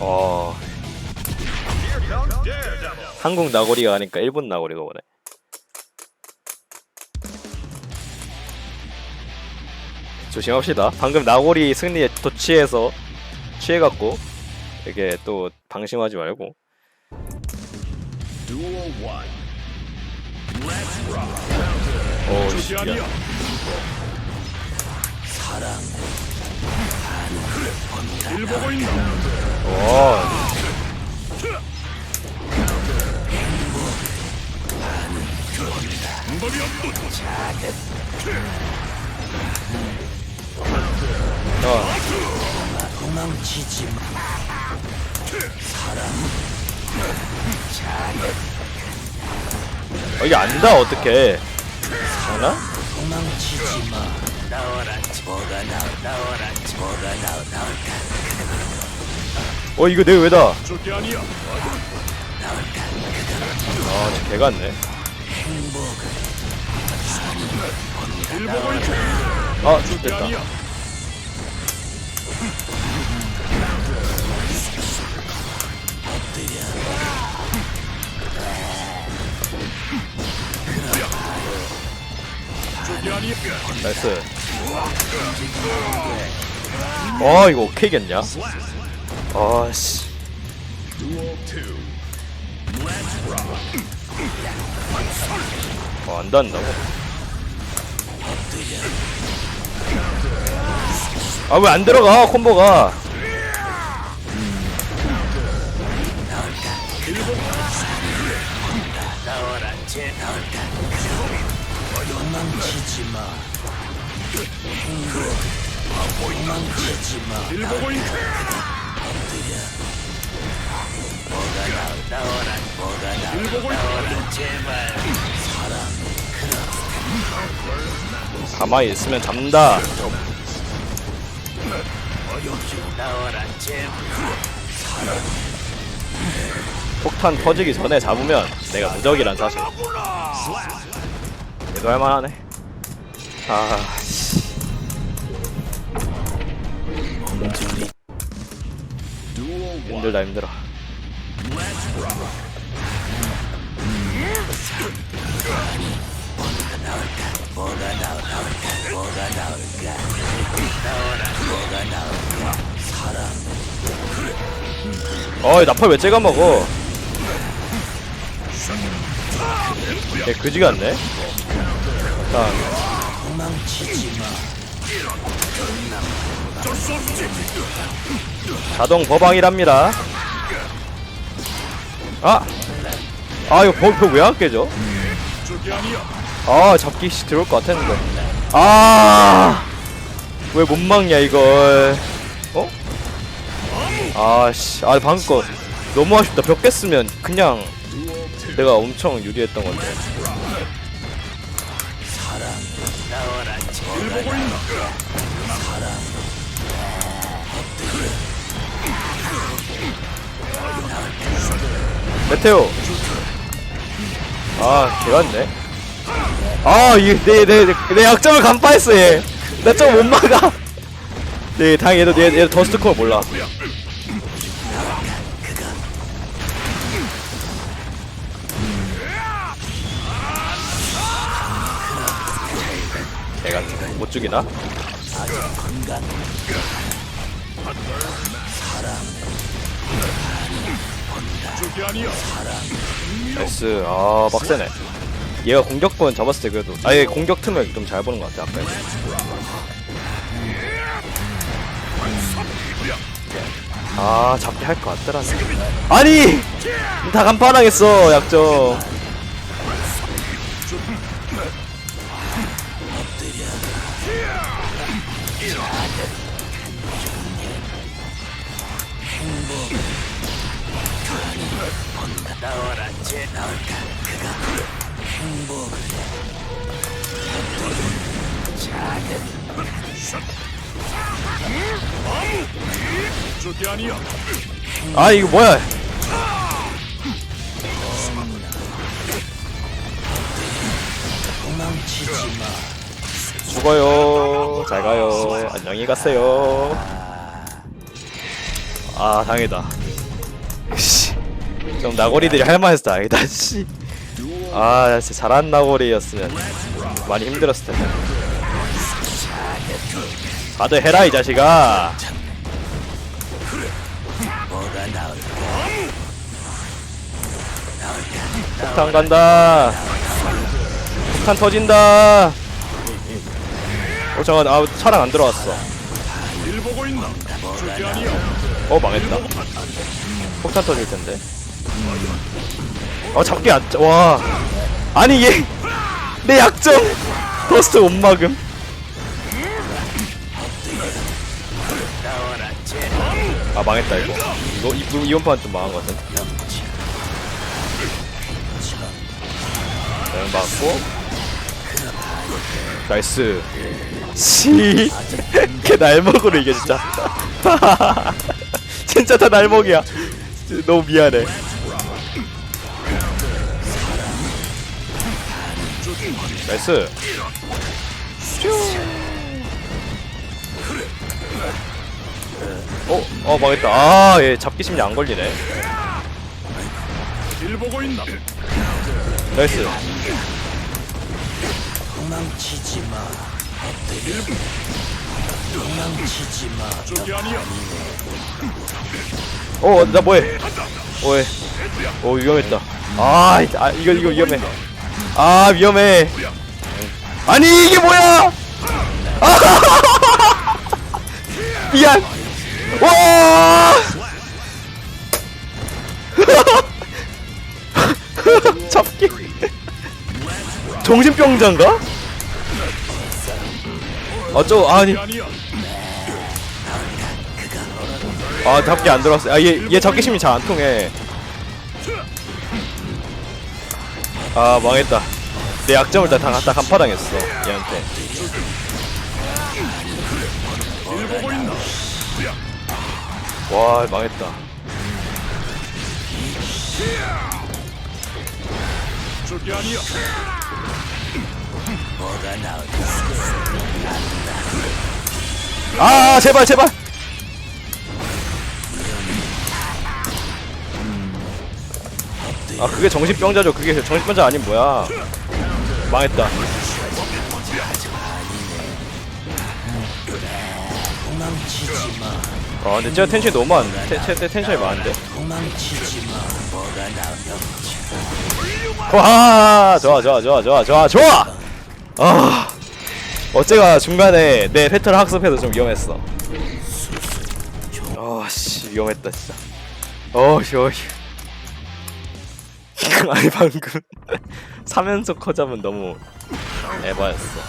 어 한국 나고리가 아니까 일본 나고리가 오네. 조심합시다. 방금 나고리 승리에 또 취해서 취해갖고 이게 또 방심하지 말고. 오, 씨, 야. 일 보고 있나? 와. 야, 도망치지 마. 어, 이게 안다 어떡해? 장난? 도망치지 마. 나와라. 뭐가 나와 나와라. 뭐가 나와 나올까. 어 이거 내가 왜다? 저게 아니야. 아, 저 개같네. 일? 아, 저게 됐다. 아니야. 저게 아니야. 나이스. 아, 이거 오케이겠냐? 아, 씨. 어, 안 닿는다고? 아, 왜 안 들어가, 콤보가? 마. 도망치지 마. 일 보고 있나? 나와라. 뭐가 나와 일 보고 있나? 나와라. 제발. 가만히 있으면 잡는다. 폭탄 터지기 전에 잡으면 내가 무적이란 사실. 얘도 할만하네. 아, 씨. 힘들다 힘들어. 어이 나팔 왜 째가 먹어? 얘 그지 같네. 일단 도망치지 마. 자동 버방이랍니다. 아, 아 이거 버그 왜안 깨져? 아 잡기 씨 들어올 것 같았는데. 아, 왜 못 막냐 이걸? 어? 아 씨, 아 방금 거 너무 아쉽다. 벽 깼으면 그냥 내가 엄청 유리했던 건데. 나와라. 일 보고 있나? 메테오. 아, 개같네. 아, 이내내 내 내 약점을 간파했어 얘. 나 좀 못 막아. 네, 다행히 얘도 얘, 얘 더스트 콜 몰라. 못 죽이나? 나이스. 아, 빡세네. 얘가 공격권 잡았을 때 그래도 아예 공격 틈을 좀 잘 보는 것 같아 아까. 아 잡기 할 것 같더라. 아니 다 간판하겠어 약점. 나와라. 제 나올까. 그가 행복을 저게 아니야. 아 이거 뭐야? 도망치지 마. 죽어요. 잘 가요. 안녕히 가세요. 아 당이다 씨. 좀 나고리들이 할만해서 다행이다 씨. 아 진짜 잘한 나고리였으면 많이 힘들었을 텐데 다들 해라 이 자식아 폭탄 간다 폭탄 터진다 어 잠깐 아 차량 안 들어왔어. 일 보고 있나? 저기 아니야. 어 망했다. 폭탄 터질 텐데. 어 잡기 안와. 아니 얘 내 약점! 더스트 못 막음. 아 망했다 이거. 이거 이, 이번 판좀 망하거든 자 맞고 나이스. 씨 걔 날먹으로 이게 진짜. 진짜 다 날먹이야. 너무 미안해. 나이스. 어? 어 망했다. 아얘 잡기 심리 안 걸리네? 나이스 도망치지 마. 도망치지 마. 저기 아니야. 어 나 뭐해? 뭐해? 어 위험했다. 아, 이- 아 이거 이거 위험해. 아 위험해. 아니 이게 뭐야? 아, 미안. 와! 잡기. 정신병자인가? 어쩌 아니 저기 아니야. 아 잡기 안 들어왔어 아얘얘 얘 잡기 심이 잘 안 통해 아 망했다 내 약점을 다다 간파당했어 얘한테? 와 망했다 저기 아니야. 뭐가 나올까 아 제발 제발. 아 그게 정신병자죠. 그게 정신병자 아닌 뭐야. 망했다. 아 근데 제가 텐션이 너무 많은데 텐, 텐, 텐션이 많은데? 와 좋아 좋아 좋아 좋아 좋아 좋아. 아 어째가 중간에 내 패턴을 학습해서 좀 위험했어. 아씨 위험했다 진짜. 어휴 어휴 아니 방금 3연속 커잡은 너무 에바였어